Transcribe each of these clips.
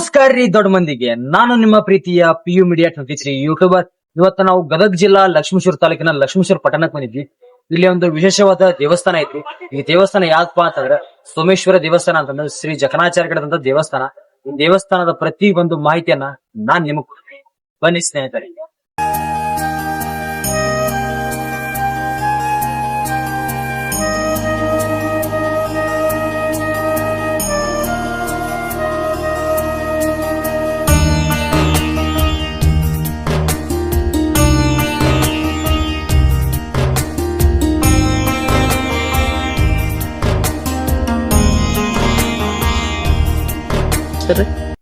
ನಮಸ್ಕಾರ ರೀ ದೊಡ್ಡ ಮಂದಿಗೆ. ನಾನು ನಿಮ್ಮ ಪ್ರೀತಿಯ P U media twenty three YouTuber. ಇವತ್ತು ನಾವು ಗದಗ ಜಿಲ್ಲಾ ಲಕ್ಷ್ಮೇಶ್ವರ ತಾಲೂಕಿನ ಲಕ್ಷ್ಮೇಶ್ವರ ಪಟ್ಟಣಕ್ಕೆ ಬಂದಿದ್ವಿ. ಇಲ್ಲಿ ಒಂದು ವಿಶೇಷವಾದ ದೇವಸ್ಥಾನ ಐತಿ ಈ ದೇವಸ್ಥಾನ ಯಾವ್ದಪ್ಪ ಅಂತಂದ್ರೆ ಸೋಮೇಶ್ವರ ದೇವಸ್ಥಾನ ಅಂತಂದ್ರೆ ಶ್ರೀ ಜಕಣಾಚಾರ್ಯಗಳಂತ ದೇವಸ್ಥಾನ. ಈ ದೇವಸ್ಥಾನದ ಪ್ರತಿ ಒಂದು ಮಾಹಿತಿಯನ್ನ ನಾನ್ ನಿಮಗ್. ಬನ್ನಿ ಸ್ನೇಹಿತರೆ.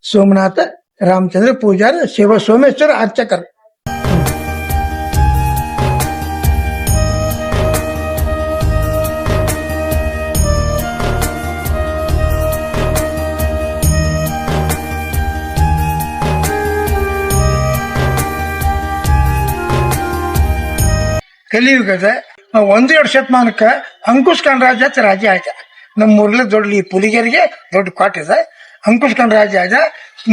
ಸೋಮನಾಥ, ರಾಮಚಂದ್ರ ಪೂಜಾರ, ಶಿವ ಸೋಮೇಶ್ವರ ಅರ್ಚಕರು. ಕಲಿಯುಗದ ಒಂದು ಎರಡು ಶತಮಾನಕ್ಕ ಅಂಕುಶ್ ರಾಜ ಅಂತ ರಾಜ ಆಯ್ತ. ನಮ್ಮ ಊರ್ಲಿ ದೊಡ್ಡ ಈ ಪುಲಿಗೆರಿಗೆ ದೊಡ್ಡ ಕೋಟ ಅಂಕುಶ್ ರಾಜ ಆದ.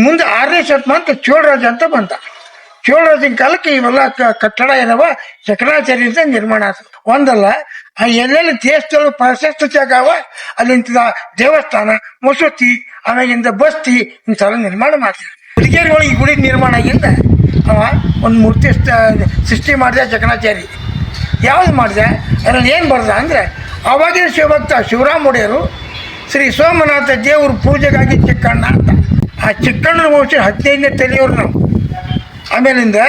ಮುಂದೆ ಆರನೇ ಶತಮಾನಕ್ಕೆ ಚೋಳರಾಜ ಅಂತ ಬಂತ ಚೋಳರಾಜನ ಕಾಲಕ್ಕೆ ಇವೆಲ್ಲ ಕಟ್ಟಡ ಏನವ? ಅಂತ ನಿರ್ಮಾಣ ಆಯ್ತು ಒಂದಲ್ಲ, ಆ ಎಲ್ಲೆಲ್ಲಿ ದೇಶದಲ್ಲೂ ಪ್ರಶಸ್ತ ಜಾಗ ಅವ? ಅಲ್ಲಿಂದ ದೇವಸ್ಥಾನ, ಮಸೂತಿ, ಆಮೇಲಿಂದ ಬಸ್ತಿ ಇಂಥ ನಿರ್ಮಾಣ ಮಾಡ್ತಾರೆ ಒಳಗೆ ಈ ಗುಡಿ ನಿರ್ಮಾಣ ಆಗಿಂದ ಅವ ಒಂದು ಮೂರ್ತಿ ಸೃಷ್ಟಿ ಮಾಡಿದೆ ಜಕಣಾಚಾರಿ ಯಾವ್ದು ಮಾಡಿದೆ? ಅದ್ರಲ್ಲಿ ಏನು ಬರ್ದ ಅಂದರೆ, ಅವಾಗಿನ ಶಿವಭಕ್ತ ಶಿವರಾಮ ಒಡೆಯರು ಶ್ರೀ ಸೋಮನಾಥ ದೇವ್ರ ಪೂಜೆಗಾಗಿ ಚಿಕ್ಕಣ್ಣ ಅಂತ. ಆ ಚಿಕ್ಕಣ್ಣನ ವಂಶ ಹದಿನೈದನೇ ತಲೆಯವರು ನಾವು. ಆಮೇಲಿಂದ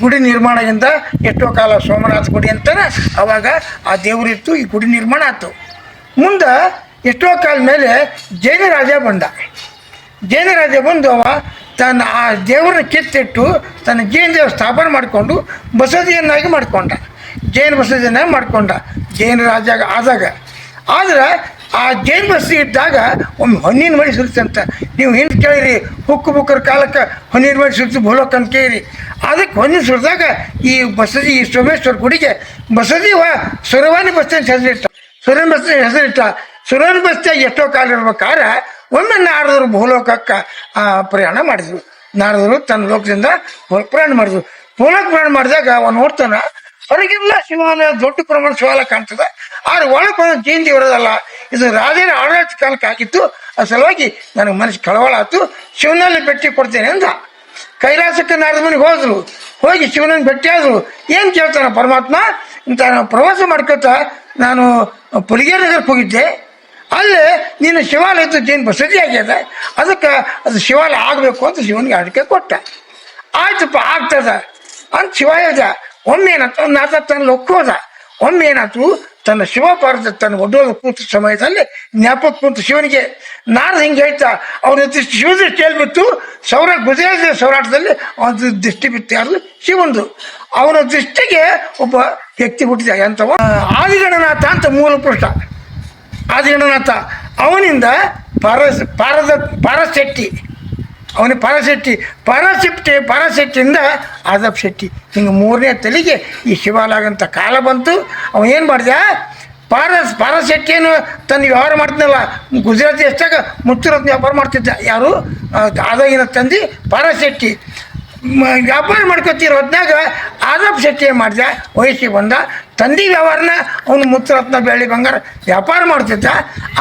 ಗುಡಿ ನಿರ್ಮಾಣದಿಂದ ಎಷ್ಟೋ ಕಾಲ ಸೋಮನಾಥ ಗುಡಿ ಅಂತಾರೆ ಅವಾಗ ಆ ದೇವರಿತ್ತು, ಈ ಗುಡಿ ನಿರ್ಮಾಣ ಆಯ್ತು. ಮುಂದೆ ಎಷ್ಟೋ ಕಾಲ ಮೇಲೆ ಜೈನ ರಾಜ ಬಂದ. ಜೈನ ರಾಜ ಬಂದು ಅವ ತನ್ನ ಆ ದೇವರನ್ನ ಕಿತ್ತಿಟ್ಟು ತನ್ನ ಜೈನ ದೇವ ಸ್ಥಾಪನೆ ಮಾಡಿಕೊಂಡು ಬಸದಿಯನ್ನಾಗಿ ಮಾಡಿಕೊಂಡ. ಜೈನ ಬಸದಿಯನ್ನಾಗಿ ಮಾಡಿಕೊಂಡ. ಜೈನ ರಾಜ ಆದಾಗ. ಆದ್ರೆ ಆ ಜೈನ್ ಬಸದಿ ಇದ್ದಾಗ ಒಮ್ಮೆ ಹೊನ್ನಿನ ಮಡಿ ಸುರಿತಂತ ನೀವು ಹಿಂದೆ ಕೇಳಿರಿ, ಹುಕ್ಕು ಬುಕ್ಕರ ಕಾಲಕ್ಕೆ ಹೊನ್ನಿನ ಮಡಿ ಸುರಿತು ಬೋಲೋಕ್ ಅಂತ ಕೇಳಿರಿ. ಅದಕ್ಕೆ ಹೊನ್ನಿನ ಸುರಿದಾಗ ಈ ಬಸದಿ ಈ ಸೋಮೇಶ್ವರ ಗುಡಿಗೆ ಬಸದಿ ವ ಸುರವಾನಿ ಬಸ್ತಿ ಅಂತ ಹೆಸರಿಟ್ಟ. ಸುರನ್ ಬಸ್ತಿ ಹೆಸರಿಟ್ಟ. ಸುರನ್ ಬಸ್ತಿಯಾಗ ಎಷ್ಟೋ ಕಾಲ ಇರ್ಬೇಕಾದ್ರೆ ಒಮ್ಮೆ ನಾರದರು ಭೂಲೋಕಕ್ಕೆ ಪ್ರಯಾಣ ಮಾಡಿದ್ರು. ನಾರದರು ತನ್ನ ಲೋಕದಿಂದ ಪ್ರಯಾಣ ಮಾಡಿದ್ರು. ಭೂಲೋಕ ಪ್ರಯಾಣ ಮಾಡಿದಾಗ ಅವನು ನೋಡ್ತಾನ ಹೊರಗೆಲ್ಲ ಶಿವಾಲಯ ದೊಡ್ಡ ಪ್ರಮಾಣ ಶಿವಾಲಯ ಕಾಣ್ತದೆ. ಆದ್ರೆ ಒಳಗೆ ಬಂದ ಜೈನ ಇದು ರಾಜರ ಆಡಳಿತ ಕಾಲಕ್ಕೆ ಹಾಕಿತ್ತು ಆ ಸಲುವಾಗಿ ನನಗೆ ಮನಸ್ಸು ಕಳವಳ ಆಯ್ತು ಶಿವನಲ್ಲಿ ಭೇಟಿ ಕೊಡ್ತೇನೆ ಅಂದ. ಕೈಲಾಸಕ್ಕೆ ನಾರದ ಮನೆಗೆ ಹೋದ್ರು ಹೋಗಿ ಶಿವನನ್ನ ಭೇಟಿಯಾದ್ರು ಏನು ಕೇಳ್ತಾನ ಪರಮಾತ್ಮ? ನಾನು ಪ್ರವಾಸ ಮಾಡ್ಕೊತ ನಾನು ಪುಲಿಗೇರ್ ನಗರಕ್ಕೆ ಹೋಗಿದ್ದೆ. ಅಲ್ಲಿ ನೀನು ಶಿವಾಲಯದ ಜೈನ್ ಬಸದಿ ಆಗ್ಯದ. ಅದಕ್ಕೆ ಅದು ಶಿವಾಲಯ ಆಗಬೇಕು ಅಂತ ಶಿವನಿಗೆ ಅಡಿಕೆ ಕೊಟ್ಟ. ಆಯ್ತಪ್ಪ, ಆಗ್ತದ. ಅಂತ ಶಿವ ಹೇಳ್ದ ಒಮ್ಮೆ ಏನಾಯ್ತು? ನಾತ ತನ್ನ ಒಮ್ಮೆ ಏನಾಯ್ತು? ತನ್ನ ಶಿವ ಪಾರ್ವತಿ ತನ್ನ ಒಡ್ಡೋದ ಕೂತ ಸಮಯದಲ್ಲಿ ಜ್ಞಾಪಕ ಕೂತು ಶಿವನಿಗೆ, ನಾನು ಹಿಂಗೆ ಹೇಳ್ತಾ? ಅವ್ರ ಶಿವ ದೃಷ್ಟಿಯಲ್ಲಿ ಬಿತ್ತು ಸೌರ ಗುಜರಾತ್ ಸೌರಾಟದಲ್ಲಿ ಅವನ ದೃಷ್ಟಿ ಬಿತ್ತು ಯಾರು ಶಿವಂದು. ಅವನ ದೃಷ್ಟಿಗೆ ಒಬ್ಬ ವ್ಯಕ್ತಿ ಹುಟ್ಟಿದ ಎಂಥವ ಆದಿಗಣನಾಥ ಅಂತ ಮೂಲ ಪುರುಷ. ಆದಿಗಣನಾಥ. ಅವನಿಂದ ಪಾರಸ್, ಪಾರದ, ಪಾರಶೆಟ್ಟಿ. ಅವನಿಗೆ ಪರಶೆಟ್ಟಿ ಪರಶೆಟ್ಟಿ ಪರಶೆಟ್ಟಿಯಿಂದ ಆದಪ್ ಶೆಟ್ಟಿ ಹಿಂಗೆ ಮೂರನೇ ತಲೆಗೆ ಈ ಶಿವಾಲಾಗಂತ ಕಾಲ ಬಂತು. ಏನು ಮಾಡಿದ? ಪಾರಸ್ ಪಾರಶೆಟ್ಟಿಯನ್ನು ತನ್ನ ವ್ಯವಹಾರ ಮಾಡ್ತಿನಲ್ಲ ಗುಜರಾತಿ ಎಷ್ಟಾಗ ಮುಚ್ಚುರತ್ನ ವ್ಯಾಪಾರ ಮಾಡ್ತಿದ್ದ. ಯಾರು? ಆದಾಗಿನ ತಂದು ಪಾರಶೆಟ್ಟಿ ವ್ಯಾಪಾರ ಮಾಡ್ಕೊತಿರೋ ಹೊತ್ನಾಗ ಆದಪ್ ಶೆಟ್ಟಿ ಏನು ಮಾಡಿದೆ? ವಯಸ್ಸಿಗೆ ಬಂದ. ತಂದಿ ವ್ಯವಹಾರನ ಅವನು ಮುತ್ತರತ್ನ, ಬೆಳ್ಳಿ ಬಂಗಾರ ವ್ಯಾಪಾರ ಮಾಡ್ತಿದ್ದ.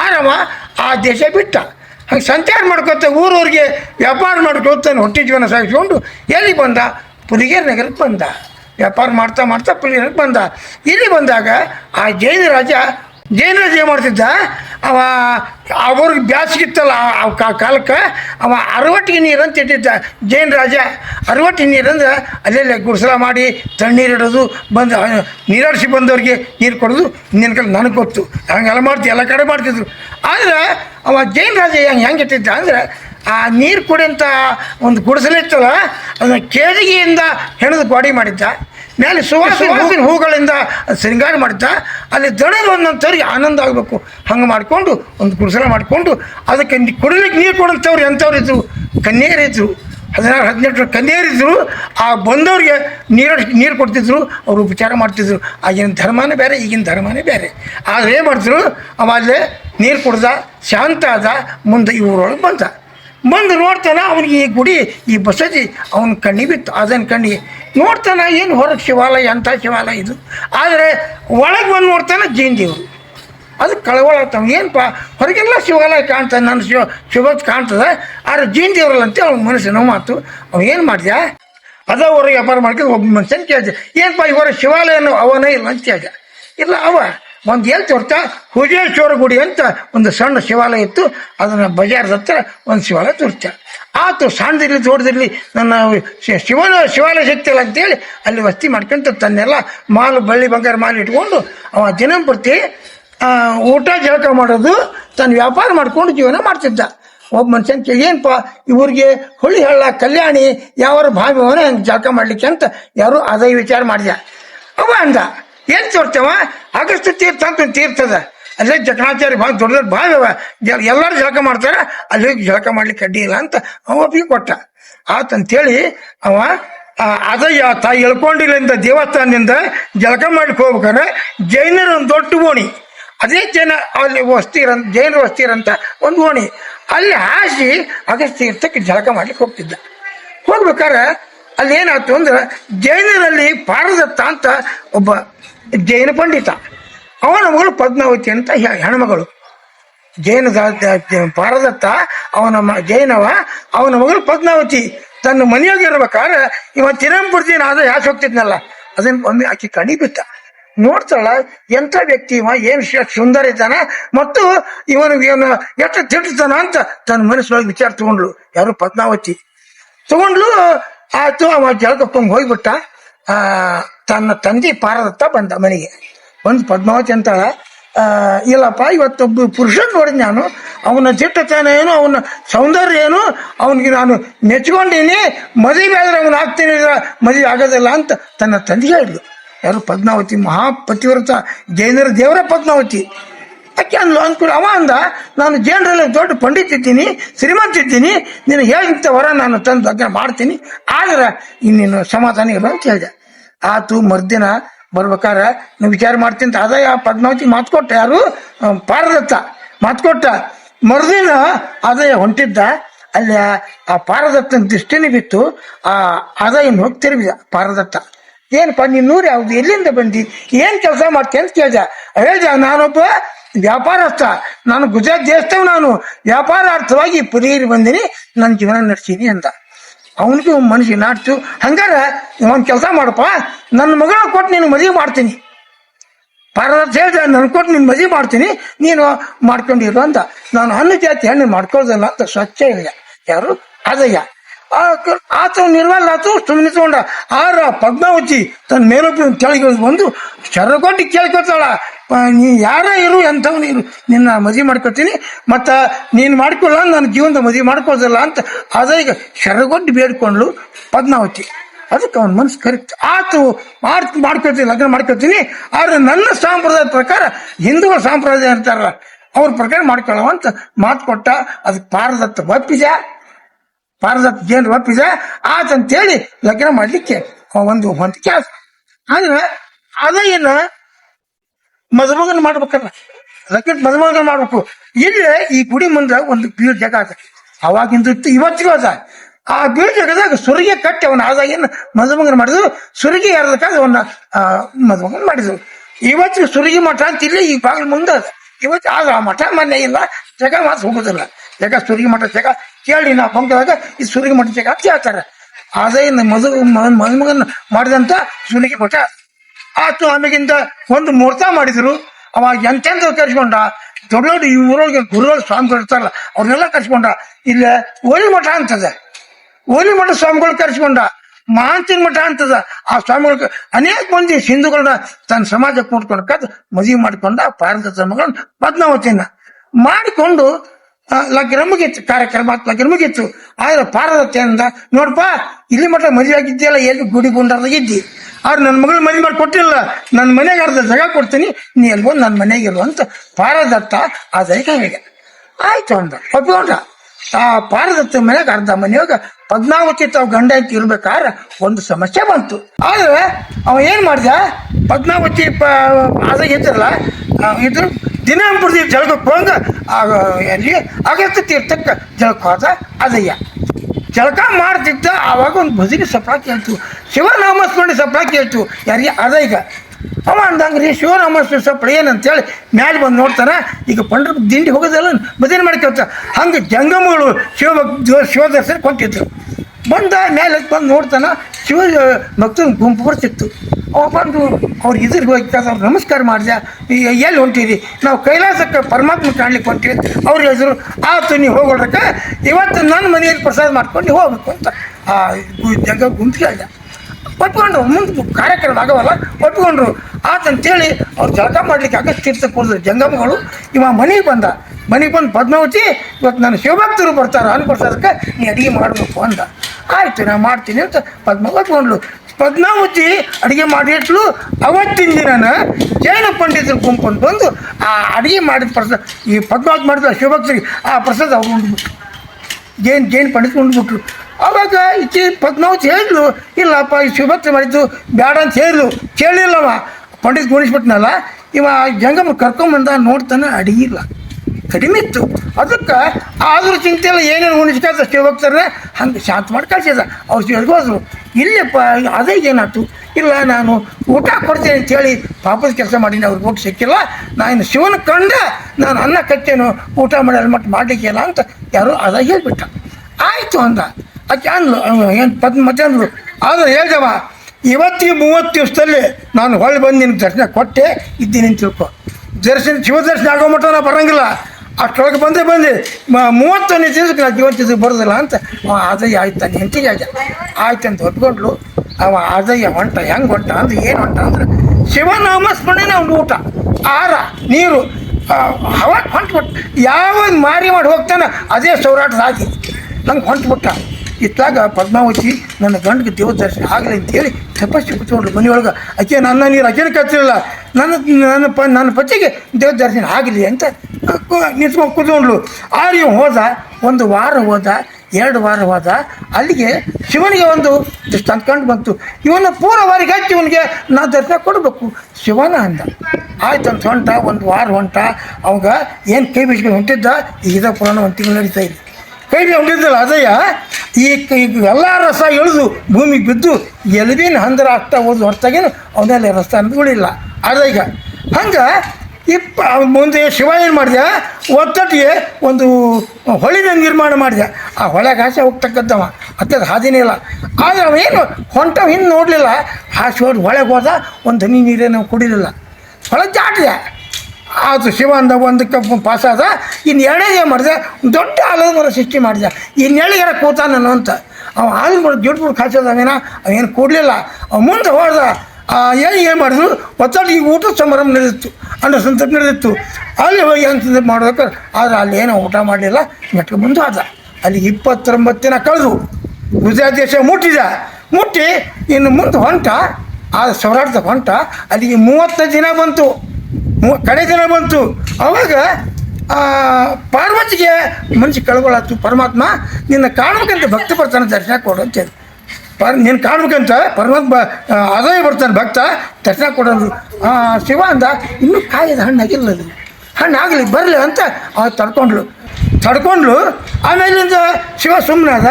ಆರಾಮ ಆ ದೇಶ ಬಿಟ್ಟ. ಹಂಗೆ ಸಂಚಾರ ಮಾಡ್ಕೊತ ಊರೂರಿಗೆ ವ್ಯಾಪಾರ ಮಾಡ್ಕೊತಾನೆ ಹೊಟ್ಟೆ ಜೀವನ ಸಾಗಿಸ್ಕೊಂಡು ಎಲ್ಲಿ ಬಂದ? ಪುಲಿಗೇರಿ ನಗರಕ್ಕೆ ಬಂದ. ವ್ಯಾಪಾರ ಮಾಡ್ತಾ ಮಾಡ್ತಾ ಪುಲಿಗೇರಿಗೆ ಬಂದ. ಇಲ್ಲಿ ಬಂದಾಗ ಆ ಜೈನ ರಾಜ ಜೈನ ರಾಜ ಏನು ಮಾಡ್ತಿದ್ದ? ಅವ ಅವ್ರಿಗೆ ಬ್ಯಾಸಿಗಿತ್ತಲ್ಲ ಆ- ಕಾಲಕ್ಕೆ, ಅವ ಅರವಟ್ಟಿಗೆ ನೀರು ಅಂತ ಇಟ್ಟಿದ್ದ. ಜೈನ ರಾಜ, ಅರವಟ್ಟಿಗೆ ನೀರು ಅಂದ್ರೆ ಅಲ್ಲೆಲ್ಲ ಗುಡ್ಸಲ ಮಾಡಿ ತಣ್ಣೀರು ಇಡೋದು, ಬಂದು ನೀರಾಡಿಸಿ ಬಂದವ್ರಿಗೆ ನೀರು ಕೊಡೋದು ಇನ್ನೇನು ಕಾಲ ನನಗೆ ಗೊತ್ತು. ಹಂಗೆಲ್ಲ ಮಾಡ್ತಿ, ಎಲ್ಲ ಕಡೆ ಮಾಡ್ತಿದ್ರು. ಆದರೆ ಅವ ಜೈನ ರಾಜ ಹೆಂಗೆ ಹೆಂಗೆ ಇಟ್ಟಿದ್ದ ಅಂದರೆ, ಆ ನೀರು ಕುಡಿಯಂಥ ಒಂದು ಗುಡಿಸಲಿತ್ತಲ್ಲ ಅದನ್ನು ಕೇದಿಗೆಯಿಂದ ಹೆಣದು ಗೋಡಿ ಮಾಡಿದ್ದ. ಮೇಲೆ ಸುವಾಸ ಸುವಾಸಿನ ಹೂಗಳಿಂದ ಶೃಂಗಾರ ಮಾಡ್ತಾ ಅಲ್ಲಿ ದಣದ ಒಂದೊಂಥವ್ರಿಗೆ ಆನಂದ ಆಗಬೇಕು. ಹಂಗೆ ಮಾಡಿಕೊಂಡು, ಒಂದು ಗುಡಿಸಲ ಮಾಡಿಕೊಂಡು, ಅದಕ್ಕೆ ಕುಡಿಲಿಕ್ಕೆ ನೀರು ಕೊಡಂಥವ್ರು ಎಂಥವ್ರು ಇದ್ರು? ಕನ್ಯರಿದ್ರು ಹದಿನಾರು, ಹದಿನೆಂಟು ಕನ್ಯರಿದ್ರು ಆ ಬಂದವ್ರಿಗೆ ನೀರು ನೀರು ಕೊಡ್ತಿದ್ರು, ಅವರು ಉಪಚಾರ ಮಾಡ್ತಿದ್ರು. ಆಗಿನ ಧರ್ಮನೇ ಬೇರೆ, ಈಗಿನ ಧರ್ಮನೇ ಬೇರೆ. ಆದರೆ ಏನು ಮಾಡ್ತಿದ್ರು? ಅವಾಗಲೇ ನೀರು ಕುಡ್ದ, ಶಾಂತ ಆದ, ಮುಂದೆ ಇವರೊಳಗೆ ಬಂದ. ಬಂದು ನೋಡ್ತಾನ, ಅವನಿಗೆ ಈ ಗುಡಿ, ಈ ಬಸದಿ, ಅವನ ಕಣ್ಣಿ ಬಿತ್ತು ಅದನ್ನು ಕಣ್ಣಿಗೆ ನೋಡ್ತಾನ, ಏನು ಹೊರಗೆ ಶಿವಾಲಯ ಅಂತ ಶಿವಾಲಯ ಇದು. ಆದರೆ ಒಳಗೆ ಬಂದು ನೋಡ್ತಾನೆ ಜೈನ್ ದೇವರು ಅದು ಕಳವಳ ಆಗ್ತಾವ. ಏನಪ್ಪ ಹೊರಗೆಲ್ಲ ಶಿವಾಲಯ ಕಾಣ್ತಾನೆ ನನ್ನ ಶಿವ ಶಿವತ್ ಕಾಣ್ತದೆ, ಆದ್ರೆ ಜೀನ್ ದೇವ್ರಲ್ಲ ಅಂತ ಅವ್ನ ಮನಸ್ಸು ನೋವು ಮಾತು. ಅವ್ನು ಏನು ಮಾಡಿದ ಅದ ಹೊರಗೆ ವ್ಯಾಪಾರ ಮಾಡ್ಕೊಂಡು ಒಬ್ಬ ಮನುಷ್ಯನ ಕೇಳಿದೆ ಏನಪ್ಪ ಇವರ ಶಿವಾಲಯನೂ ಅವನೇ ಇಲ್ಲ ಅಂತ ಕೇಳಿದೆ. ಇಲ್ಲ, ಅವ ಒಂದು ಎಲ್ಲಿ ತೋರ್ತಾ ಹುಜೇಶ್ವರ ಗುಡಿ ಅಂತ ಒಂದು ಸಣ್ಣ ಶಿವಾಲಯ ಇತ್ತು. ಅದನ್ನ ಬಜಾರ್ದ ಹತ್ರ ಒಂದು ಶಿವಾಲಯ ತೋರಿಸ್ತ. ಆತು ಸಣ್ಣದಿರಲಿ ದೊಡ್ಡದಿರ್ಲಿ ನನ್ನ ಶಿವನ ಶಿವಾಲಯ ಸಿಗ್ತಿಲ್ಲ ಅಂತೇಳಿ ಅಲ್ಲಿ ವಸ್ತಿ ಮಾಡ್ಕೊಂತ ತನ್ನೆಲ್ಲ ಮಾಲು ಬಳ್ಳಿ ಬಂಗಾರ ಮಾಲು ಇಟ್ಕೊಂಡು ಅವ ದಿನಂಪ್ರತಿ ಪ್ರತಿ ಊಟ ಜಳಕ ಮಾಡೋದು ತನ್ನ ವ್ಯಾಪಾರ ಮಾಡ್ಕೊಂಡು ಜೀವನ ಮಾಡ್ತಿದ್ದ. ಒಬ್ಬ ಮನುಷ್ಯನ್ ಏನಪ್ಪ ಇವ್ರಿಗೆ ಹುಳಿ ಹಳ್ಳ, ಕಲ್ಯಾಣಿ ಯಾವ ಭಾವಿ ಅವನ ಹಂಗೆ ಜಳಕ ಮಾಡ್ಲಿಕ್ಕೆ? ಅಂತ ಯಾರು ಅದೇ ವಿಚಾರ ಮಾಡಿದ. ಅವ ಅಂದ ಏನ್ ತೋರ್ತೇವ? ಆಗಸ್ಟ್ ತೀರ್ಥ ಅಂತ ತೀರ್ಥದ ಅಲ್ಲೇ ಜಕಣಾಚಾರ್ಯ ಭಾಳ ದೊಡ್ಡ ಭಾಳ ಎಲ್ಲರೂ ಜಳಕ ಮಾಡ್ತಾರ, ಅಲ್ಲಿ ಜಳಕ ಮಾಡ್ಲಿಕ್ಕೆ ಅಡ್ಡಿ ಇಲ್ಲ ಅಂತ ಅವ ಒಪ್ಪಿಗೆ ಕೊಟ್ಟ. ಆತಂತೇಳಿ ಅವ ಅದ ತಾಯಿ ಎಳ್ಕೊಂಡಿಲ್ಲಿಂದ ದೇವಸ್ಥಾನದಿಂದ ಜಳಕ ಮಾಡ್ಲಿಕ್ಕೆ ಹೋಗ್ಬೇಕಾದ್ರೆ ಜೈನರ ಒಂದು ದೊಡ್ಡ ಓಣಿ. ಅದೇ ಜನ ಅಲ್ಲಿ ವಸ್ತಿರಂತ ಜೈನರ ವಸ್ತಿರಂತ ಒಂದು ಓಣಿ. ಅಲ್ಲಿ ಹಾಸಿ ಅಗಸ್ತ್ಯ ತೀರ್ಥಕ್ಕೆ ಜಳಕ ಮಾಡ್ಲಿಕ್ಕೆ ಹೋಗ್ತಿದ್ದ. ಹೋಗ್ಬೇಕಾದ್ರೆ ಅಲ್ಲಿ ಏನಾಯ್ತು ಅಂದ್ರೆ ಜೈನರಲ್ಲಿ ಪಾರದತ್ತ ಅಂತ ಒಬ್ಬ ಜೈನ ಪಂಡಿತ. ಅವನ ಮಗಳು ಪದ್ಮಾವತಿ ಅಂತ ಹೆಣ್ಮಗಳು. ಜೈನ ಪಾರದತ್ತ ಅವನ ಜೈನವ, ಅವನ ಮಗಳು ಪದ್ಮಾವತಿ. ತನ್ನ ಮನೆಯಾಗ ಇರ್ಬೇಕಾದ್ರೆ ಇವ ತಿರಂಪುರ್ದಿನ ಆದ ಯಾಕೆ ಹೋಗ್ತಿದ್ನಲ್ಲ? ಅದನ್ನ ಒಮ್ಮೆ ಆಕೆ ಕಣಿ ಬಿತ್ತ ನೋಡ್ತಾಳ ಎಂಥ ವ್ಯಕ್ತಿ ಇವ, ಏನ್ ಸುಂದರ ಇದ್ದಾನ, ಮತ್ತು ಇವನು ಇವನು ಎಷ್ಟು ತಿಟ್ಟಿದ್ದಾನ ಅಂತ ತನ್ನ ಮನಸ್ಸೊಳಗೆ ವಿಚಾರ ತಗೊಂಡ್ಲು ಯಾರು ಪದ್ಮಾವತಿ. ತಗೊಂಡ್ಲು ಆಯ್ತು, ಅವ ಜಳಕಪ್ಪಂಗ್ ಹೋಗ್ಬಿಟ್ಟ. ತನ್ನ ತಂದೆ ಪಾರದತ್ತ ಬಂದ ಮನೆಗೆ. ಒಂದು ಪದ್ಮಾವತಿ ಅಂತಾಳ ಇಲ್ಲಪ್ಪ, ಇವತ್ತೊಬ್ಬ ಪುರುಷನ್ ನೋಡಿದ್ ನಾನು. ಅವನ ದಿಟ್ಟತನ ಏನು, ಅವನ ಸೌಂದರ್ಯ ಏನು, ಅವನಿಗೆ ನಾನು ಮೆಚ್ಕೊಂಡೀನಿ ಮದುವೆ ಆದ್ರೆ ಅವನು ಆಗ್ತೀನಿ ಮದುವೆ ಆಗೋದಿಲ್ಲ ಅಂತ ತನ್ನ ತಂದೆ ಹೇಳಿದ್ರು ಯಾರು ಪದ್ಮಾವತಿ, ಮಹಾಪತಿವ್ರತ, ಜೈನರ ದೇವರ ಪದ್ಮಾವತಿ. ಯಾಕೆ ಅಂದ್ಲು ಅಂದ್ಕೂಡ ಅವ ಅಂದ, ನಾನು ಜೈನರಲ್ಲಿ ದೊಡ್ಡ ಪಂಡಿತ್ ಇದ್ದೀನಿ, ಶ್ರೀಮಂತ ಇದ್ದೀನಿ, ನೀನು ಹೇಳಿದ ವರ ನಾನು ತಂದು ಅಗ್ನ ಮಾಡ್ತೀನಿ. ಆದ್ರೆ ಇನ್ನೇನು ಸಮಾಧಾನ ಇರೋ ಅಂತ ಹೇಳಿದೆ. ಆತು, ಮರ್ದಿನ ಬರ್ಬೇಕಾರೆ ನೀವು ವಿಚಾರ ಮಾಡ್ತೀನಿ ಅಂತ ಅದ ಯಾವ ಪದ್ಮಾವತಿ ಮಾತು ಕೊಟ್ಟ. ಯಾರು? ಪಾರದತ್ತ ಮಾತು ಕೊಟ್ಟ. ಮರ್ದಿನ ಅದೇ ಹೊಂಟಿದ್ದ. ಅಲ್ಲಿ ಆ- ಪಾರದತ್ತನ ದೃಷ್ಟಿನೇ ಬಿತ್ತು. ಆ ಅದ ಹೋಗಿ ತಿರುಗಿದ ಪಾರದತ್ತ. ಏನಪ್ಪ, ನೀನ್ ನೂರು ಯಾವ್ದು? ಎಲ್ಲಿಂದ ಬಂದಿ? ಏನು ಕೆಲಸ ಮಾಡ್ತೀಯ ಅಂತ ಕೇಳ್ದ. ಹೇಳ್ದ, ನಾನೊಬ್ಬ ವ್ಯಾಪಾರಸ್ಥ. ನಾನು ಗುಜರಾತ್ ದೇಶದವ ನಾನು. ವ್ಯಾಪಾರಾರ್ಥವಾಗಿ ಪುರಿಯರಿ ಬಂದಿನಿ, ನನ್ನ ಜೀವನ ನಡೆಸೀನಿ ಅಂದ. ಅವನಿಗೆ ಮನುಷ್ಯ ನಾಡ್ತು ಹಂಗಾರ, ಒಂದು ಕೆಲಸ ಮಾಡಪ್ಪ, ನನ್ನ ಮಗಳ ಕೊಟ್ಟು ನೀನು ಮದುವೆ ಮಾಡ್ತೀನಿ. ಪಾರದರ್ಶ ಹೇಳ್ದ, ನನ್ನ ಕೊಟ್ಟು ನಿನ್ನ ಮದುವೆ ಮಾಡ್ತೀನಿ, ನೀನು ಮಾಡ್ಕೊಂಡಿರು ಅಂತ ನಾನು ಹಣ್ಣು ಜಾತಿ ಹೆಣ್ಣು ಮಾಡ್ಕೊಳ್ದಲ್ಲ ಅಂತ ಸ್ವಚ್ಛ ಇಲ್ಲ ಯಾರು? ಅದಯ್ಯ ಆತ ನಿರ್ವಲ್ಲ ಆತು ಸುಮ್ಮನೆ ತಗೊಂಡ ಆರ ಪದ್ಮಾವತಿ ತನ್ನ ಮೇಲೊಬ್ಬ ಕೆಳಗೆ ಬಂದು ಶರಗೊಡ್ಡಿ ಕೇಳ್ಕೊತಾಳ ಪ- ನೀ ಯಾರ ಇರು ಎಂಥವ್ ನೀರು ನಿನ್ನ ಮದುವೆ ಮಾಡ್ಕೊತೀನಿ, ಮತ್ತು ನೀನು ಮಾಡ್ಕೊಳ್ಳ ನನ್ನ ಜೀವನದ ಮದುವೆ ಮಾಡ್ಕೋದಿಲ್ಲ ಅಂತ. ಅದ ಈಗ ಶರಗೊಡ್ಡಿ ಬೇಡ್ಕೊಂಡ್ಲು ಪದ್ಮಾವತಿ. ಅದಕ್ಕೆ ಅವನ ಮನಸ್ಸು ಕರೆಕ್ಟ್ ಆತು, ಮಾಡ್, ಮಾಡ್ಕೊತೀನಿ, ಲಗ್ನ ಮಾಡ್ಕೊತೀನಿ. ಆದ್ರೆ ನನ್ನ ಸಾಂಪ್ರದಾಯದ ಪ್ರಕಾರ ಹಿಂದೂಗಳ ಸಂಪ್ರದಾಯ ಇರ್ತಾರಲ್ಲ ಅವ್ರ ಪ್ರಕಾರ ಮಾಡ್ಕೊಳ್ಳೋ ಅಂತ ಮಾತು ಕೊಟ್ಟ. ಅದಕ್ಕೆ ಪಾರದತ್ತ ಒಪ್ಪಿದ ಪಾರದತ್ತ ಜೇನು ಒಪ್ಪಿದೆ ಆತಂತೇಳಿ ಲಗ್ನ ಮಾಡ್ಲಿಕ್ಕೆ ಒಂದು ಹೊಂದಿಕೆ ಆದ. ಆದ್ರೆ, ಅದ ಏನ? ಮದುಮಗನ್ ಮಾಡ್ಬೇಕಲ್ಲ. ಲಗ್ನ ಮದುಮಗನ್ ಮಾಡ್ಬೇಕು. ಇಲ್ಲಿ ಈ ಗುಡಿ ಮುಂದೆ ಒಂದು ಬೀಳ್ ಜಾಗ ಅದ ಅವಾಗಿಂದ ಇತ್ತು, ಇವತ್ತಿಗೂ ಅದ. ಆ ಬೀಳ್ ಜಾಗದಾಗ ಸುರಿಗೆ ಕಟ್ಟಿ ಅವನ ಆದಾಗ ಏನು ಮದುಮಗನ್ ಮಾಡಿದ್ರು, ಸುರಿಗೆ ಯಾರದಕ್ಕಾಗ ಅವನ್ನ ಮದುಮಗನ ಮಾಡಿದ್ರು. ಇವತ್ತಿಗೆ ಸುರಿಗೆ ಮಠ ಅಂತ ಇಲ್ಲಿ ಈ ಬಾಗಿಲು ಮುಂದೆ ಇವತ್ತು ಆದ ಆ ಮಠ ಮನೆ ಇಲ್ಲ, ಜಗ ಮಾತ್ರ ಹೋಗೋದಿಲ್ಲ. ಜಗ ಸುರಿಗೆ ಮಠ, ಜಗ ಕೇಳಿ ನಾ ಬಂದಾಗ ಈ ಸುರಿಗೆ ಮಠ ಜಗ ಅಂತ ಹೇಳ್ತಾರೆ. ಅದೇ ಮದು ಮದುಮಗನ್ ಮಾಡಿದಂತ ಸುರಿಗೆ ಮಠ. ಆತು ಆಮೇಗಿಂದ ಒಂದು ಮುಹೂರ್ತ ಮಾಡಿದ್ರು. ಅವಾಗ ಎಂತೆಂತ ಕರ್ಸ್ಕೊಂಡ, ದೊಡ್ಡ ದೊಡ್ಡ ಊರೊಳಗೆ ಗುರುಗಳು ಸ್ವಾಮಿಗಳು ಇರ್ತಾರಲ್ಲ ಅವ್ರನ್ನೆಲ್ಲ ಕರ್ಸ್ಕೊಂಡ. ಇಲ್ಲ ಓಲಿ ಮಠ ಅಂತದ. ಓಲಿ ಮಠ ಸ್ವಾಮಿಗಳು ಕರ್ಸ್ಕೊಂಡ. ಮಾಂತಿನ ಮಠ ಅಂತದ. ಆ ಸ್ವಾಮಿಗಳ ಅನೇಕ ಮಂದಿ ಹಿಂದೂಗಳನ್ನ ತನ್ನ ಸಮಾಜಕ್ಕೆ ಕೂಡ್ಕೊಂಡು ಕದ್ದು ಮದುವೆ ಮಾಡ್ಕೊಂಡ ಪಾರದ ಮಗಳನ್ನ ಪದ್ಮಾವತಿಯನ್ನ ಮಾಡಿಕೊಂಡು ಲಗ್ನ ಕಾರ್ಯಕ್ರಮ ಲಗ್ನ ಮುಗೀತು ಆದ್ರೆ ಪಾರದತ್ತೆಯಿಂದ ನೋಡಪ್ಪ ಇಲ್ಲಿ ಮಠ ಮದುವೆ ಆಗಿದ್ದೆಲ್ಲ ಎಲ್ಲಿ ಗುಡಿ ಗುಂಡಾರ್ದಾಗ ಆದ್ರೆ ನನ್ನ ಮಗಳು ಮನೆ ಮಾಡಿ ಕೊಟ್ಟಿಲ್ಲ. ನನ್ನ ಮನೆಗೆ ಅರ್ಧ ಜಾಗ ಕೊಡ್ತೀನಿ. ನೀ ಬಂದು ನನ್ನ ಮನೆಗೆ ಇರು ಅಂತ ಪಾರದತ್ತ ಆ ಹೇಳಿದೆ ಆಯ್ತು ಅಂದ. ಒಪ್ಕೊಂಡ. ಆ ಪಾರದತ್ತ ಮನೆಗೆ ಅರ್ಧ ಮನೆಯಾಗ ಪದ್ಮಾವತಿ ತಾವು ಗಂಡ ಅಂತ ಇರ್ಬೇಕಾದ್ರೆ ಒಂದು ಸಮಸ್ಯೆ ಬಂತು. ಆದ್ರೆ ಅವ ಏನ್ ಮಾಡ್ದ? ಪದ್ಮಾವತಿ ಪ ಅದಾಗ ಇದ್ರಲ್ಲ ಇದ್ರ ದಿನಂಪ್ರತಿ ಜಳಕಕ್ಕೆ ಹೋಗ ಆಗ ಎಲ್ಲಿ ಅಗಸ್ತ್ಯ ತೀರ್ಥಕ್ಕೆ ಜಳಕ್ಕೆ ಹೋದ ಅದಯ್ಯ ಜಳಕ ಮಾಡ್ತಿದ್ದ, ಆವಾಗ ಒಂದು ಭಜನೆ ಸಪ್ಳ ಕೇಳ್ತು. ಶಿವನಾಮ ಸ್ಮರಣೆ ಕೇಳ್ತು. ಯಾರಿಗೆ? ಅದ ಈಗ. ಅವ ಅಂದಂಗ್ರಿ ಶಿವನಾಮ ಸ್ಮರಣೆ ಸಪ್ಳ ಏನಂತೇಳಿ ಮ್ಯಾಲೆ ಬಂದು ನೋಡ್ತಾನ ಈಗ ಪಂಡ್ರ ದಿಂಡಿ ಹೋಗೋದಲ್ಲ, ಭಜನೆ ಮಾಡಿ ಕೇಳ್ತ ಹಂಗೆ ಜಂಗಮಗಳು ಶಿವ ಶಿವ ದರ್ಶನ ಕೊಟ್ಟಿದ್ರು ಬಂದ ಮೇಲೆ ಬಂದು ನೋಡ್ತಾನ, ಶಿವ, ಭಕ್ತನ ಗುಂಪು ಬರ್ತಿತ್ತು ಬಂದು ಅವ್ರು ಇದ್ರಿಗೆ ಹೋಗಿ ಅವ್ರು ನಮಸ್ಕಾರ ಮಾಡಿದ. ಎಲ್ಲಿ ಹೊಂಟೀರಿ ನಾವು ಕೈಲಾಸಕ್ಕೆ ಪರಮಾತ್ಮ ಕಾಣ್ಲಿಕ್ಕೆ ಹೊಂಟಿವಿ. ಅವ್ರು ಹೇಳಿದ್ರು ಆತು, ನೀವು ಹೋಗೋಡ್ರಕ್ಕ ಇವತ್ತು ನನ್ನ ಮನೆಯಲ್ಲಿ ಪ್ರಸಾದ ಮಾಡ್ಕೊಂಡು ಹೋಗ್ಬೇಕು ಅಂತ. ಆ ಜಗ ಗುಂಪು ಹೇಳ್ದ ಒಪ್ಕೊಂಡ್ರು ಮುಂದೆ ಕಾರ್ಯಕ್ರಮ ಆಗವಲ್ಲ ಒಪ್ಕೊಂಡ್ರು ಆತಂತೇಳಿ ಅವ್ರು ಜಳಕ ಮಾಡ್ಲಿಕ್ಕೆ ಅಗತ್ಯ ಕೊಡಿದ್ರು ಜಂಗಮಗಳು ಇವ ಮನೆಗೆ ಬಂದ. ಮನೆಗೆ ಬಂದು ಪದ್ಮಾವತಿ ಇವತ್ತು ನನ್ನ ಶಿವಭಕ್ತರು ಬರ್ತಾರೆ ಅನ್ಕೊಡ್ಸೋದಕ್ಕೆ ನೀ ಅಡುಗೆ ಮಾಡಬೇಕು ಅಂದ. ಆಯ್ತು, ನಾ ಮಾಡ್ತೀನಿ ಅಂತ ಪದ್ಮ ಕೊಂಡ್ಲು ಪದ್ಮಾವತಿ ಅಡುಗೆ ಮಾಡಿಟ್ಲು. ಅವತ್ತಿನ ದಿನನ ಜೈನ ಪಂಡಿತರು ಕುಂಕೊಂಡು ಬಂದು ಆ ಅಡುಗೆ ಮಾಡಿದ ಪ್ರಸಾದ ಈ ಪದ್ಮಾವತಿ ಮಾಡಿದ ಶಿವಭಕ್ತರಿಗೆ ಆ ಪ್ರಸಾದ ಅವ್ರು ಉಂಡ್ಬಿಟ್ರು. ಜೈನ್ ಜೈನ್ ಪಂಡಿತ ಉಂಡ್ಬಿಟ್ರು. ಅವಾಗ ಈಚೆ ಪದ್ಮಾವತಿ ಹೇಳಿದ್ಲು ಇಲ್ಲಪ್ಪ, ಈ ಶಿವಭಕ್ತಿ ಮಾಡಿದ್ದು ಬೇಡ ಅಂತ ಹೇಳಿದ್ಲು ಕೇಳಿಲ್ಲವ. ಪಂಡಿತ್ ಗುಣಿಸ್ಬಿಟ್ನಲ್ಲ, ಇವ ಜಂಗಮ ಕರ್ಕೊಂಬಂದ ನೋಡ್ತಾನೆ ಇಲ್ಲ. ಕಡಿಮೆ ಇತ್ತು. ಅದಕ್ಕೆ ಆದರೂ ಚಿಂತೆ ಇಲ್ಲ ಏನೇನು ಉಣಿಸ್ಕೊಳ್ತ ಶಿವಭಕ್ತರನ್ನ ಹಂಗೆ ಶಾಂತ ಮಾಡಿ ಕಳಿಸಿದ. ಅವ್ರು ಹೇಳ್ಕೋದ್ರು ಇಲ್ಲಪ್ಪ, ಅದೇ ಏನಾಯ್ತು? ಇಲ್ಲ, ನಾನು ಊಟ ಕೊಡ್ತೇನೆ ಅಂತೇಳಿ ಪಾಪದ ಕೆಲಸ ಮಾಡೀನಿ ಅವ್ರಿಗೆ ಊಟ ಸಿಕ್ಕಿಲ್ಲ. ನಾನು ಶಿವನ ಕಂಡ ನಾನು ಅನ್ನ ಕಟ್ಟೇನು, ಊಟ ಮಾಡಲ್ಲ ಮಟ್ಟು ಮಾಡಲಿಕ್ಕೆ ಇಲ್ಲ ಅಂತ ಯಾರು ಅದ ಹೇಳ್ಬಿಟ್ಟ. ಆಯಿತು ಅಂದ. ಆಕೆ ಅಂದ್ಲು ಏನು ಪದ್ ಮತ್ತೆ ಅಂದ್ಲು, ಆದ್ರೆ ಹೇಳ್ದವ ಇವತ್ತಿಗೆ ಮೂವತ್ತು ದಿವಸದಲ್ಲಿ ನಾನು ಹೊಳ್ಳಿ ಬಂದು ನಿನ್ನ ದರ್ಶನ ಕೊಟ್ಟೆ, ಇದ್ದೀನಿ ತಿಳ್ಕೊ. ದರ್ಶನ ಶಿವ ದರ್ಶನ ಆಗೋ ಮಟ್ಟ ನಾ ಬರಂಗಿಲ್ಲ. ಅಷ್ಟೊಳಗೆ ಬಂದೇ, ಬಂದೆ. ಮೂವತ್ತೊಂದನೇ ದಿವಸಕ್ಕೆ ನಾ ಜೀವಂತಿದ್ದು ಬರೋದಿಲ್ಲ ಅಂತ. ಅವ ಆದಯ್ಯ ಆಯ್ತು ನನ್ನ ಹೆಂಡತಿಗೆ ಆಯ್ತು. ಆಯ್ತು ಅಂತ ಒಪ್ಕೊಂಡ್ಲು. ಅವ ಆದಯ್ಯ ಹೊಂಟ, ಹೆಂಗೆ ಹೊಂಟ ಅಂದ್ರೆ, ಏನು ಹೊಂಟ ಅಂದ್ರೆ ಶಿವನಾಮ ಸ್ಮರಣೆ ಒಂದು ಊಟ. ಆಹಾರ ನೀರು. ಹವ ಹೊಂಟ್ಬಿಟ್ಟು. ಯಾವ ಮಾರಿ ಮಾಡಿ ಹೋಗ್ತಾನೆ ಅದೇ ಸೌರಾಟ ಸಾಕಿ. ನಂಗೆ ಹೊಂಟ್ಬಿಟ್ಟ. ಇತ್ತಾಗ ಪದ್ಮಾವತಿ ನನ್ನ ಗಂಡಿಗೆ ದೇವ್ರ ದರ್ಶನ ಆಗಲಿ ಅಂತೇಳಿ ತಪಸ್ಸು ಕೂತ್ಕೊಂಡ್ರು ಮನೆಯೊಳಗೆ ಆಕೆ ನನ್ನ ನೀರು ಅಜನ ಕತ್ತಿರಲ್ಲ ನನ್ನ ನನ್ನ ಪ, ನನ್ನ ಪತಿಗೆ ದೇವ್ರ ದರ್ಶನ ಆಗಲಿ ಅಂತ ನಿಂತ್ಕೊಂಡು ಆರು ರೀ ಹೋದ, ಒಂದು ವಾರ ಹೋದ, ಎರಡು ವಾರ ಹೋದ, ಅಲ್ಲಿಗೆ ಶಿವನಿಗೆ ಒಂದು ದೃಷ್ಟಾಂತ ಕಂಡು ಬಂತು. ಇವನ ಪೂರ ವಾರಿಗೆ ಹಚ್ಚಿ ಇವನಿಗೆ ನಾ ದರ್ಶನ ಕೊಡಬೇಕು. ಶಿವನ ಅಂದ. ಆಯ್ತು ಅಂತ ಹೊಂಟ, ಒಂದು ವಾರ ಹೊಂಟ, ಅವಾಗ ಏನು ಕೈ ಬಿಸ್ಕೊಂಡು ಹೊಂಟಿದ್ದ? ಈಗ ಪುರಾಣ ಒಂದು ತಿಂಗಳು ನಡೀತಾ ಇದೆ. ಕೈ ಬಿ ಹೊಂಟಿದ್ದಲ್ಲ, ಅದಯ್ಯ? ಈ ಎಲ್ಲ ರಸ ಎಳೆದು ಭೂಮಿಗೆ ಬಿದ್ದು ಎಲ್ಲಿ ಹಂದರ ಆಗ್ತಾ ಹೋದ ಹೊರತಾಗೇನು ಅವನಲ್ಲಿ ರಸ ಅನ್ನೋದಿಲ್ಲ ಅದ ಈಗ. ಹಂಗೆ ಇಪ್ಪ, ಮುಂದೆ ಶಿವ ಏನು ಮಾಡಿದೆ? ಒತ್ತಟ್ಟಿಗೆ ಒಂದು ಹೊಳಿನ ನಿರ್ಮಾಣ ಮಾಡಿದೆ. ಆ ಹೊಳೆಗೆ ಆಸೆ ಹೋಗ್ತಕ್ಕಂಥವ. ಅತ್ತದ ಹಾದಿನೇ ಇಲ್ಲ. ಆದರೆ ಅವೇನು ಹೊಂಟ ಹಿಂದೆ ನೋಡಲಿಲ್ಲ. ಆ ಹೋಗಿ ಹೊಳೆಗೆ ಹೋದ, ಒಂದು ಹನಿ ನೀರೇನು ಕುಡಿಲಿಲ್ಲ. ಹೊಳೆ ಜಾಟಿದೆ ಅದು ಶಿವ ಅಂದ ಒಂದು ಕಪ್ಪು ಪಾಸಾದ ಇನ್ನು ಎರಡನೇ ಏನು ಮಾಡಿದೆ? ದೊಡ್ಡ ಮರ ಸೃಷ್ಟಿ ಮಾಡಿದೆ. ಇನ್ನು ಕೂತಾನ ಅಂತ. ಅವ ಆಲದ ಮರ ದುಡ್ಡು ಬಿಡು ಕಾಯ್ಸೋದವೇನ ಅವೇನು ಕೂಡಲಿಲ್ಲ. ಅವ ಮುಂದೆ ಹೋದ ಏನು ಏನು ಮಾಡಿದ್ರು? ಒತ್ತಾಗಿ ಊಟ ಸಮಾರಂಭ ನಡೆದಿತ್ತು. ಅನ್ನ ಸಂತಪ ನಡೆದಿತ್ತು. ಅಲ್ಲಿ ಹೋಗಿ ಅಂತಂದ್ರೆ ಮಾಡೋದಕ್ಕೆ ಆದರೆ ಅಲ್ಲಿ ಏನೋ ಊಟ ಮಾಡಲಿಲ್ಲ. ನೆಟ್ಗೆ ಮುಂದೆ ಆದ. ಅಲ್ಲಿ ಇಪ್ಪತ್ತೊಂಬತ್ತು ದಿನ ಕಳೆದು ಗುಜರಾತ್ ದೇಶ ಮುಟ್ಟಿದ. ಮುಟ್ಟಿ ಇನ್ನು ಮುಂದೆ ಹೊಂಟ. ಆ ಸೌರಾಟದ ಹೊಂಟ. ಅಲ್ಲಿಗೆ ಮೂವತ್ತು ದಿನ ಬಂತು. ಮೂ- ಕಡೆ ದಿನ ಬಂತು. ಅವಾಗ ಆ, ಪಾರ್ವತಿಗೆ ಮನುಷ್ಯ ಕಳ್ಗೊಳತ್ತು ಪರಮಾತ್ಮ ನಿನ್ನ ಕಾಣಬೇಕಂತ ಭಕ್ತಿ ಬರ್ತಾನೆ ದರ್ಶನ ಕೊಡು ಅಂತ ಹೇಳಿ. ಪರ್ ನೀನು ಕಾಣ್ಬೇಕಂತ? ಪರಮಾತ್ಮ ಬ ಆದಾಯ ಬರ್ತಾನೆ ಭಕ್ತ. ದರ್ಶನ ಕೊಡೋದು. ಶಿವ ಅಂದ, ಇನ್ನೂ ಕಾಯಿದ ಹಣ್ಣಾಗಿಲ್ಲ ಅದು ಹಣ್ಣು ಆಗಲಿ ಬರಲಿ ಅಂತ ಅವ್ರು ತಡ್ಕೊಂಡ್ಳು ತಡ್ಕೊಂಡ್ಲು. ಆಮೇಲಿಂದ ಶಿವ ಸುಮ್ಮನಾದ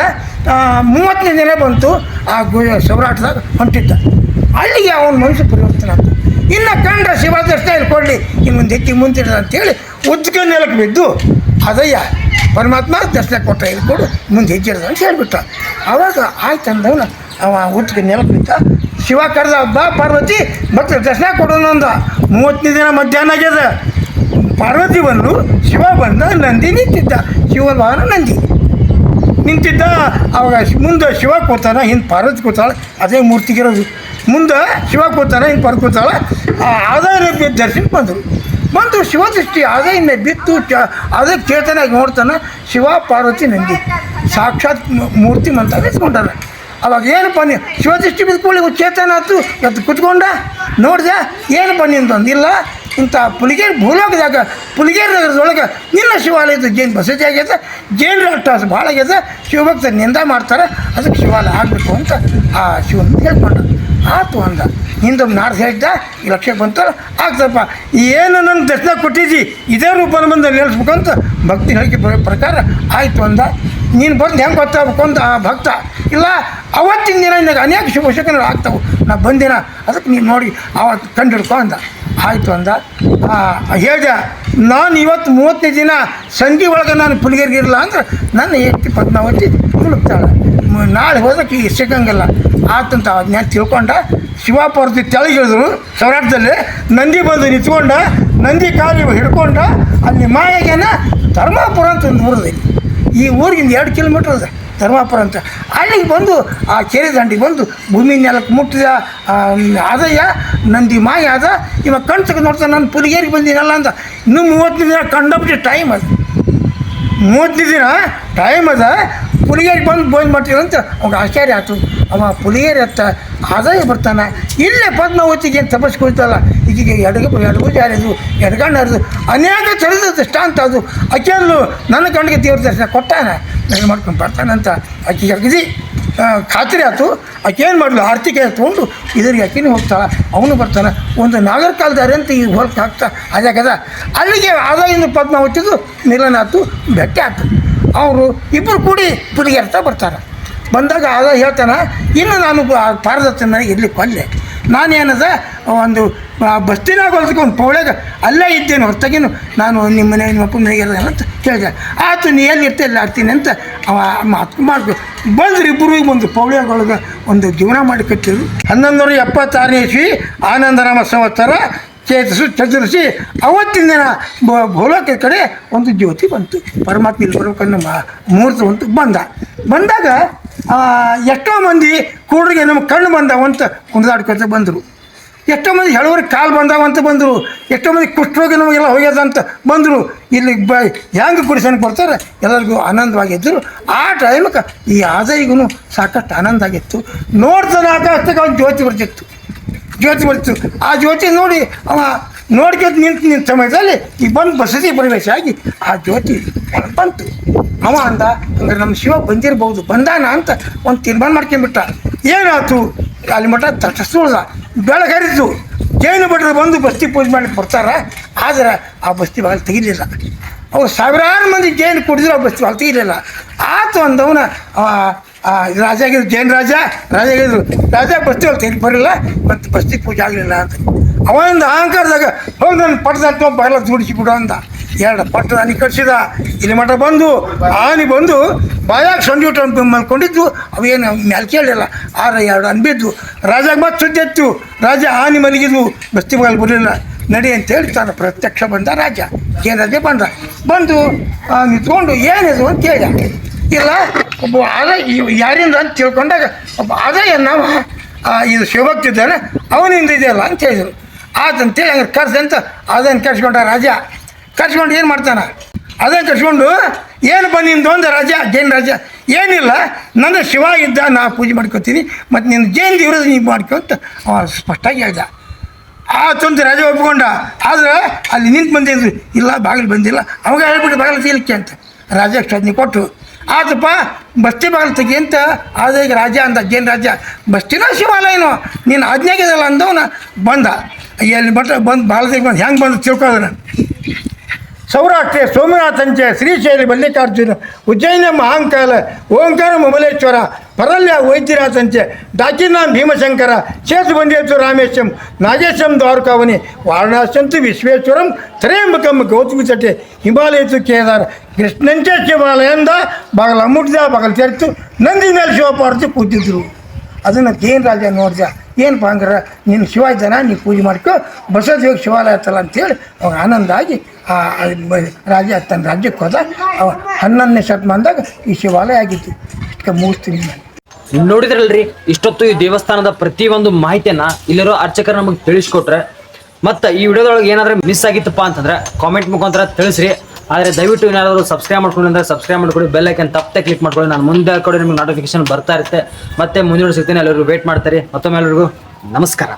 ಮೂವತ್ತನೇ ದಿನ ಬಂತು. ಆ ಗು ಶಿವರಾಟದಾಗ ಹೊಂಟಿದ್ದ. ಅಲ್ಲಿಗೆ ಅವನ ಮನುಷ್ಯ ಪರಿವರ್ತನೆ ಆಯ್ತು ಇನ್ನು ಕಂಡ ಶಿವ ದರ್ಶನ ಇಲ್ಲಿ ಕೊಡಲಿ ಇನ್ನು ಮುಂದೆ ಎತ್ತಿ ಮುಂದಿಡ್ದ ಅಂತೇಳಿ ಉದ್ಕ ನೆಲಕ್ಕೆ ಬಿದ್ದು ಅದಯ್ಯ ಪರಮಾತ್ಮ ದರ್ಶನ ಕೊಟ್ಟ ಇಲ್ಲಿ ಕೊಡು, ಮುಂದೆ ಹೆಜ್ಜಿಡ್ದ ಅಂತ ಹೇಳ್ಬಿಟ್ಟ. ಅವಾಗ ಆಯ್ತು ಅಂದವನ ಅವ ಹುಟ್ಟಿಗೆ ನೆಲಕ್ಕೆ ಬಿದ್ದ ಶಿವ ಕರೆದ ಬಾ ಪಾರ್ವತಿ ಭಕ್ತ ದರ್ಶನ ಕೊಡೋಣ ಅಂದ. ಮೂವತ್ತನೇ ದಿನ ಮಧ್ಯಾಹ್ನ ಆಗ್ಯದ. ಪಾರ್ವತಿ ಬಂದು, ಶಿವ ಬಂದ, ನಂದಿ ನಿಂತಿದ್ದ. ಶಿವ ವಾಹನ ನಂದಿ. ನಿಂತಿದ್ದ, ಅವಾಗ ಮುಂದೆ ಶಿವ ಕೂತಾನ ಹಿಂದೆ ಪಾರ್ವತಿ ಕೂತಾಳೆ, ಅದೇ ಮೂರ್ತಿಗಿರೋದು ಮುಂದೆ ಶಿವ ಕೂತಾನ ಹಿಂಗೆ ಪಾರ್ವತಿ ಕೂತಾಳೆ. ಆ ಆದಾಯ ದರ್ಶನ ಬಂದರು. ಬಂದು ಶಿವ ದೃಷ್ಟಿ ಆದಾಯನ ಬಿತ್ತು ಚ ಅದಕ್ಕೆ ಚೇತನಾಗಿ ನೋಡ್ತಾನೆ ಶಿವ, ಪಾರ್ವತಿ, ನಂದಿ. ಸಾಕ್ಷಾತ್ ಮೂರ್ತಿ ಮಂತ್ರ ನಿಂತ್ಕೊಂಡಾನ ಅವಾಗ ಏನಪ್ಪ ನೀ ಶಿವದೃಷ್ಟಿ ಬಿದ್ಕೊಳ್ಳಿ ಚೇತನ ಆಯ್ತು ಎದ್ದು ಕುತ್ಕೊಂಡ? ನೋಡ್ದೆ? ಏನಪ್ಪ ನಿಂತಂದು ಇಲ್ಲ, ಇಂಥ ಪುಲಿಗೇರಿ ಭೂಲೋಕದಾಗ ಪುಲಿಗೇರಿ ನಗರದೊಳಗೆ ನಿನ್ನ ಶಿವಾಲಯದ ಜೈನ್ ಬಸತಿ ಆಗ್ಯದ, ಜೈನ್ ಅಟ್ಟಾಸ ಭಾಳ ಆಗ್ಯದ, ಶಿವಭಕ್ತರು ನಿಂದ ಮಾಡ್ತಾರೆ, ಅದಕ್ಕೆ ಶಿವಾಲಯ ಆಗಬೇಕು ಅಂತ ಆ ಶಿವನ ಹೇಳ್ಕೊಂಡ. ಆತು ಅಂದ. ಹಿಂದೊಮ್ಮೆ ನಾಡ್ದು ಹೇಳಿದ್ದ ಈ ಲಕ್ಷ ಬಂತು ಆಗ್ತಪ್ಪ ಏನು ನನಗೆ ದರ್ಶನ ಕೊಟ್ಟಿದ್ದಿ, ಇದೇ ರೂಪನ ಬಂದು ಅಂತ ಭಕ್ತಿ ಹೇಳಿಕೆ ಪ್ರ- ಪ್ರಕಾರ ಆಯಿತು ಅಂದ. ನೀನು ಬಂದು ಹೆಂಗೆ ಗೊತ್ತಾಗಬೇಕು ಅಂತ ಆ ಭಕ್ತ, ಇಲ್ಲ, ಅವತ್ತಿನ ದಿನ ನಿನಗೆ ಅನೇಕ ಶುಭ ಶಕನಗಳು ಆಗ್ತಾವೆ, ನಾ ಬಂದಿನ, ಅದಕ್ಕೆ ನೀನು ನೋಡಿ ಅವತ್ತು ಕಂಡು ಹಿಡ್ಕೊ ಅಂದ. ಆಯಿತು ಅಂದ. ಹೇಳ್ದ, ನಾನು ಇವತ್ತು ಮೂವತ್ತನೇ ದಿನ ಸಂಜೆ ಒಳಗೆ ನಾನು ಪುಲಿಗೆರಿಗಿರಲ್ಲ ಅಂದ್ರೆ ನನ್ನ ಹೆಂಡತಿ ಪದ್ಮಾವತಿ ಮುಳುಗ್ತಾಳೆ ನಾಳೆ ಹೋದಕ್ಕೆ ಸಿಗಂಗಿಲ್ಲ. ಆತಂತ ಅದನ್ನ ತಿಳ್ಕೊಂಡ ಶಿವಾಪುರದಿ ತೆಳಗಿಳಿದ್ರು ಸೌರಾಷ್ಟ್ರದಲ್ಲಿ ನಂದಿ ಬಂದು ನಿಂತ್ಕೊಂಡ, ನಂದಿ ಕಾಲು ಹಿಡ್ಕೊಂಡ, ಅಲ್ಲಿ ಮಾಯಾಗೇನ ಧರ್ಮಾಪುರ ಅಂತ ಒಂದು ಊರಿದೆ. ಈ ಊರಿಗಿಂದ ಎರಡು ಕಿಲೋಮೀಟ್ರ್ ಅದ ಧರ್ಮಾಪುರ ಅಂತ. ಅಲ್ಲಿಗೆ ಬಂದು, ಆ ಕೆರೆ ದಂಡಿಗೆ ಬಂದು ಭೂಮಿ ನೆಲಕ್ಕೆ ಮುಟ್ಟಿದ ಅದಯ್ಯ ನಂದಿ ಮಾಯ ಅದ ಇವಾಗ ಕಣ್ ತೆಗೆದು ನೋಡ್ತಾನೆ ನಾನು ಪುಲಿಗೇರಿಗೆ ಬಂದಿನಲ್ಲ ಅಂತ. ಇನ್ನೂ ಮೂವತ್ತನೇ ದಿನ ಕಂಡಬಿಟ್ಟು ಟೈಮ್ ಅದು. ಮೂವತ್ತನೇ ದಿನ ಟೈಮ್ ಅದ. ಪುಲಿಗೇರಿಗೆ ಬಂದು ಬೋಯ್ ಮಾಡ್ತೀರಂತ ಅವಾಗ ಆಶ್ಚರ್ಯ ಆಯ್ತು ಅವ ಪುಲಿಯರ್ ಎತ್ತ ಆದಾಯ ಬರ್ತಾನೆ. ಇಲ್ಲೇ ಪದ್ಮಾವತಿಗೆ ಏನು ತಪಸ್ ಕುಳಿತಲ್ಲ ಈಗೀಗ ಎಡಗ, ಎಡಗು ಜಾರಿದು ಎಡಗಣ್ಣ ಹರಿದು ಅನೇಕ ಥರದ ದೃಷ್ಟಾಂತ ಅದು. ಅಕ್ಕಿಯನ್ನು ನನ್ನ ಕಣ್ಣಿಗೆ ದೇವ್ರ ದರ್ಶನ ಕೊಟ್ಟಾನ. ನಾನು ಮಾಡ್ಕೊಂಡು ಬರ್ತಾನಂತ ಆಕೆ ಅಗದಿ ಖಾತ್ರಿ ಆಯ್ತು. ಆಕೆ ಏನು ಮಾಡಲು? ಆರ್ತಿಕೆ ತೊಗೊಂಡು ಇದ್ರಿಗೆ ಅಕ್ಕಿನೂ ಹೋಗ್ತಾಳೆ. ಅವನು ಬರ್ತಾನೆ. ಒಂದು ನಾಗರ ಕಾಲದಾರಿ ಅಂತ ಈಗ ಹೊರಗೆ ಹಾಕ್ತಾ ಅದಾಗದ ಅಲ್ಲಿಗೆ ಆದಾಯಿಂದ ಪದ್ಮಾವತಿದು ನಿಲನ ಆಯ್ತು ಭೇಟಿ ಆಯ್ತು. ಅವರು ಇಬ್ಬರು ಕೂಡಿ ಪುಲಿಗೆರ್ತಾ ಬರ್ತಾರೆ. ಬಂದಾಗ ಆಗ ಹೇಳ್ತಾನೆ, ಇನ್ನು ನಾನು ಪಾರದತ್ತನ ಇರಲಿ ಕೊಲ್ಲೆ. ನಾನೇನದ, ಒಂದು ಬಸ್ತಿನಾಗ ಹೊಲ್ಸ್ಕೊಂಡು ಪೌಳ್ಯಾಗ ಅಲ್ಲೇ ಇದ್ದೇನೆ, ಹೊರತಾಗಿನು ನಾನು ನಿಮ್ಮ ಮನೆ, ನಿಮ್ಮ ಅಪ್ಪನ ಮನೆಗೆ ಅಂತ ಕೇಳಿದೆ. ಆತು, ನೀ ಎಲ್ಲಿ ಇರ್ತೆ, ಎಲ್ಲ ಆಡ್ತೀನಿ ಅಂತ ಅವ ಮಾತು ಮಾಡಿದ್ರು ಬಂದ್ರೆ ಇಬ್ಬರು ಒಂದು ಪೌಳ್ಯಾಗೊಳಗೆ ಒಂದು ಜೀವನ ಮಾಡಿ ಕಟ್ಟಿದ್ರು. ಹನ್ನೊಂದು ನೂರ ಎಪ್ಪತ್ತಾರನೇ ಇಸ್ವಿ ಆನಂದರಾಮ ಸಂವತ್ಸರ ಚೇತಸು ಚದುರಿಸಿ ಅವತ್ತಿನ ದಿನ ಬ- ಕಡೆ ಒಂದು ಜ್ಯೋತಿ ಬಂತು. ಪರಮಾತ್ಮ ಇಲ್ಲಿ ಬರ್ಬೇಕನ್ನು ಮುಹೂರ್ತ ಬಂತು, ಬಂದ. ಬಂದಾಗ ಎಷ್ಟೋ ಮಂದಿ ಕೂಡ್ರಿಗೆ ನಮ್ಮ ಕಣ್ಣು ಬಂದಾವಂತ ಕುಣಿದಾಡ್ಕೊತ ಬಂದರು. ಎಷ್ಟೋ ಮಂದಿ ಹೇಳುವರಿಗೆ ಕಾಲು ಬಂದಾವಂತ ಬಂದರು. ಎಷ್ಟೋ ಮಂದಿ ಕುಷ್ಠರೋಗಿ ನಮಗೆಲ್ಲ ಹೋಗ್ಯದಂತ ಬಂದರು. ಇಲ್ಲಿ ಬ, ಹೆಂಗೆ ಕುಡಿಸೋಣ ಕೊಡ್ತಾರೆ ಎಲ್ಲರಿಗೂ ಆನಂದವಾಗಿದ್ದರು ಆ ಟೈಮಕ್ಕೆ ಈ ಆದಾಯಿಗೂ ಸಾಕಷ್ಟು ಆನಂದ ಆಗಿತ್ತು. ನೋಡ್ತಾನೆ ಆಕಾಶಕ್ಕೆ ಒಂದು ಜ್ಯೋತಿ ಬರ್ತಿತ್ತು. ಜ್ಯೋತಿ ಬರ್ತಿತ್ತು. ಆ ಜ್ಯೋತಿ ನೋಡಿ ಅವ ನೋಡ್ಕೊತ ನಿಂತು ನಿಂತ ಸಮಯದಲ್ಲಿ ಈ ಬಂದು ಬಸದಿ ಪ್ರವೇಶ ಆಗಿ ಆ ಜ್ಯೋತಿ ಬಂತು. ಅವ ಅಂದ ಹಂಗಾರೆ ನಮ್ಮ ಶಿವ ಬಂದಿರಬಹುದು ಬಂದಾನ ಅಂತ ಒಂದು ತೀರ್ಮಾನ ಮಾಡ್ಕೊಂಡ್ಬಿಟ್ಟ. ಏನಾಯ್ತು? ಅಲ್ಲಿ ಮಠ ತಟಸ್ಸುಳ್ದ ಬೆಳಗರಿತು ಜೈನ ಭಟ್ರು ಬಂದು ಬಸ್ತಿ ಪೂಜೆ ಮಾಡಿ ಬರ್ತಾರ ಆದ್ರೆ ಆ ಬಸ್ತಿ ಬಾಗಿಲು ತೆಗಿಲಿಲ್ಲ. ಅವ್ರು ಸಾವಿರಾರು ಮಂದಿ ಜೈನ್ ಕುಡಿದ್ರು ಆ ಬಸ್ತಿ ಬಾಗಿಲು ತೆಗಿಲಿಲ್ಲ. ಆತು ಅಂದವನ ಅವ ಆ, ರಾಜ ಆಗಿದ್ರು ಜೈನ್ ರಾಜ ಆಗಿದ್ರು ರಾಜ ಬಸ್ತಿ ಒಳಗೆ ತೆಗಿ ಬರಲಿಲ್ಲ ಮತ್ತು ಬಸ್ತಿ ಪೂಜೆ ಆಗಲಿಲ್ಲ ಅಂತ. ಅವನಿಂದ ಅಹಂಕಾರದಾಗ, ಹೋಗಿ ನನ್ನ ಪಟ್ಟದ ಬಾಗಿಲ ಜೋಡಿಸಿ ಬಿಡು ಅಂದ. ಎರಡು ಪಟ್ಟದ ಆನಿ ಇಲ್ಲಿ ಮಠ ಬಂದು, ಆನೆ ಬಂದು, ಬಾಯಾಗ ಸಂಜೆ ಊಟ ಮಲ್ಕೊಂಡಿದ್ದು. ಅವೇನು ಮ್ಯಾಲೆ ಕೇಳಲಿಲ್ಲ ಆರ ಎರಡು ಅನ್ಬಿದ್ದು ರಾಜಾಗ ಮತ್ತೆ ಸುದ್ದಿತ್ತು ರಾಜ ಆನಿ ಮಲಗಿದ್ವು. ಬಸ್ತಿ ಬಾಗಿಲು ಬರಲಿಲ್ಲ ನಡಿ ಅಂತೇಳಿ ತಾನು ಪ್ರತ್ಯಕ್ಷ ಬಂದ ರಾಜ. ಏನು ಬಂದ? ಬಂದು ನಿಂತ್ಕೊಂಡು ಏನಿದು ಅಂತ ಕೇಳಿದ. ಇಲ್ಲ, ಒಬ್ಬ ಆದಾಯ ಯಾರಿಂದ ಅಂತ ತಿಳ್ಕೊಂಡಾಗ, ಒಬ್ಬ ಆದಾಯ ನಾವು ಇದು ಶಿವಭಕ್ತಿದ್ದಾನೆ, ಅವನಿಂದ ಇದೆಯಲ್ಲ ಅಂತ ಹೇಳಿದರು. ಆತಂತೇಳಿ ಹಂಗೆ ಕರ್ಸಂತ ಅದನ್ನು ಕರ್ಸ್ಕೊಂಡ ರಾಜ. ಕರ್ಸ್ಕೊಂಡು ಏನು ಮಾಡ್ತಾನೆ? ಅದನ್ನು ಕರ್ಸ್ಕೊಂಡು ಏನು ಬಂದಿಂದು ಒಂದು ರಾಜ, ಜೈನ್ ರಾಜ. ಏನಿಲ್ಲ ನನ್ನ ಶಿವ ಇದ್ದ, ನಾ ಪೂಜೆ ಮಾಡ್ಕೊತೀನಿ, ಮತ್ತು ನಿನ್ನ ಜೈನ್ ದೇವ್ರದ್ದು ನೀವು ಮಾಡ್ಕೊ ಅಂತ ಅವ ಸ್ಪಷ್ಟಾಗಿ ಹೇಳ್ದ. ಆತಂತ ರಜೆ ಒಪ್ಕೊಂಡ, ಆದ್ರೆ ಅಲ್ಲಿ ನಿಂತು ಬಂದಿದ್ರು ಇಲ್ಲ, ಬಾಗಿಲು ಬಂದಿಲ್ಲ. ಅವಾಗ ಹೇಳ್ಬಿಟ್ಟು ಬಾಗಿಲು ತೀಲಿಕ್ಕೆ ಅಂತ ರಾಜ ಅಷ್ಟೊಂದು ಕೊಟ್ಟು, ಆತಪ್ಪ, ಬಸ್ತಿ ಬಾಗಿಲು ತೆಗಿ ಅಂತ ಈಗ ರಾಜ ಅಂದ, ಜೈನ್ ರಾಜ, ಬಸ್ತಿನ ಶಿವಾಲಯನು, ನೀನು ಆಜ್ಞೆಗಿದಲ್ಲ ಅಂದವನ, ಬಂದ. ಎಲ್ಲಿ ಬಟ್ಟ ಬಂದು ತೆಗಿ ಬಂದು ಹೆಂಗೆ ಬಂದು ತಿಳ್ಕೊಳ್ಳೋದು ಸೌರಾಷ್ಟ್ರ ಸೋಮನಾಥಂಚೆ ಶ್ರೀಶೈಲಿ ಮಲ್ಲಿಕಾರ್ಜುನ, ಉಜ್ಜಯಿನ ಮಹಾಂಕಾಲ, ಓಂಕಾರ ಮಮಲೇಶ್ವರ, ಪರಲ್ಯ ವೈದ್ಯರಾಥಂಚೆ ಡಾಕಿನಾಂ ಭೀಮಶಂಕರ ಬಂದೇತು ರಾಮೇಶಂ ನಾಗೇಶಂ ದ್ವಾರಕಾವನಿ ವಾರಣಾಸಂತು ವಿಶ್ವೇಶ್ವರಂ, ತ್ರಯಂಬಕಂ ಗೌತಮಿ ತಟೆ ಹಿಮಾಲಯತು ಕೇದಾರ ಕೃಷ್ಣಂಚ ಶಿವಾಲಯಂದ ಬಾಗಲ ಮುಟ್ಟಿದ ಬಾಗಲ ತೆರೆತು ನಂದಿ ಮೇಲೆ ಶಿವಪಾರ್ವತಿ ಕೂತಿದ್ರು ಅದನ್ನು ಜೈನ್ ರಾಜ ನೋಡ್ದ. ಏನಪ್ಪ ಅಂದ್ರೆ ನಿನ್ನ ಶಿವ ಇದ್ದಾನ ನೀನು ಪೂಜೆ ಮಾಡ್ಕೊ, ಬಸವದೇವ ಶಿವಾಲಯ ಆಯ್ತಲ್ಲ ಅಂತೇಳಿ ಅವಾಗ ಆನಂದ ಆಗಿ ಆ ರಾಜ ತನ್ನ ರಾಜ್ಯಕ್ಕೆ ಹೋದ. ಅವ ಹನ್ನೊಂದನೇ ಶತಮಾನದಾಗ ಈ ಶಿವಾಲಯ ಆಗಿತ್ತು. ಇಷ್ಟಕ್ಕೆ ಮುಗಿಸ್ತೀನಿ ನೋಡಿದ್ರಲ್ರಿ, ಇಷ್ಟೊತ್ತು ಈ ದೇವಸ್ಥಾನದ ಪ್ರತಿಯೊಂದು ಮಾಹಿತಿಯನ್ನ ಇಲ್ಲಿರೋ ಅರ್ಚಕರು ನಮಗೆ ತಿಳಿಸ್ಕೊಟ್ರೆ, ಮತ್ತೆ ಈ ವಿಡಿಯೋದೊಳಗೆ ಏನಾದ್ರೂ ಮಿಸ್ ಆಗಿತ್ತಪ್ಪ ಅಂತಂದ್ರೆ ಕಾಮೆಂಟ್ ಮುಖಾಂತರ ತಿಳಿಸ್ರಿ. ಆದ್ರೆ ದಯವಿಟ್ಟು ಏನಾದರೂ ಸಬ್ಸ್ಕ್ರೈಬ್ ಮಾಡ್ಕೊಂಡು ಅಂದರೆ ಸಬ್ಸ್ಕ್ರೈಬ್ ಮಾಡ್ಕೊಳ್ಳಿ ಬೆಲ್ ಐಕನ್ ತಪ್ಪದೆ ಕ್ಲಿಕ್ ಮಾಡ್ಕೊಳ್ಳಿ. ನಾನು ಮುಂದೆ ಕಡೆ ನಿಮಗೆ ನೋಟಿಫಿಕೇಶನ್ ಬರ್ತಾ ಇರುತ್ತೆ. ಮತ್ತೆ ಮುಂದಿನ ಸಿಗ್ತೀನಿ. ಎಲ್ಲರಿಗೂ ವೇಟ್ ಮಾಡ್ತಾರೆ. ಮತ್ತೊಮ್ಮೆ ಎಲ್ಲರಿಗೂ ನಮಸ್ಕಾರ.